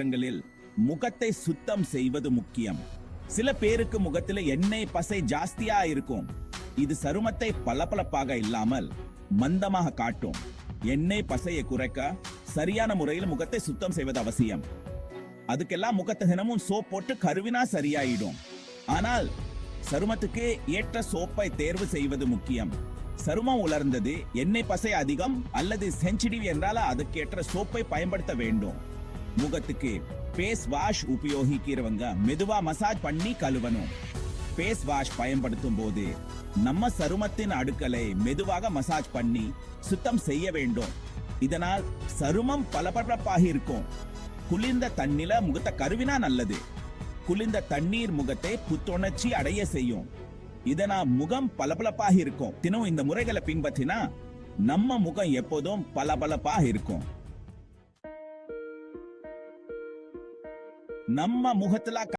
நேரங்களில் முகத்தை சுத்தம் செய்வது முக்கியம். சில பேருக்கு முகத்துல எண்ணெய் பசை ஜாஸ்தியா இருக்கும். இது சருமத்தை பளபளப்பாக இல்லாமல் மந்தமாக காட்டும். எண்ணெய் பசையை குறைக்க சரியான முறையில் முகத்தை சுத்தம் செய்வது அவசியம். அதுக்கெல்லாம் முகத்தை தினமும் சோப் போட்டு கருவினா சரியாயிடும். ஆனால் சருமத்துக்கு ஏற்ற சோப்பை தேர்வு செய்வது முக்கியம். சருமம் உலர்ந்தது எண்ணெய் பசை அதிகம் அல்லது சென்சிட்டிவ் என்றால் அதுக்கேற்ற சோப்பை பயன்படுத்த வேண்டும். முகத்துக்கு ஃபேஸ் வாஷ் உபயோகிக்கிறவங்க மெதுவா மசாஜ் பண்ணி கழுவணும். ஃபேஸ் வாஷ் பயன்படுத்தும் போது நம்ம சருமத்தின் அடுக்களை மெதுவாக மசாஜ் பண்ணி சுத்தம் செய்ய வேண்டும். இதனால் சருமம் பளபளப்பாக இருக்கும். குளிர்ந்த தண்ணில முகத்தை கருவினா நல்லது. குளிர்ந்த தண்ணீர் முகத்தை புத்துணர்ச்சி அடைய செய்யும். இதனால் முகம் பளபளப்பாக இருக்கும். தினம் இந்த முறைகளை பின்பற்றினா நம்ம முகம் எப்போதும் பளபளப்பாக இருக்கும். நம்ம முகத்துல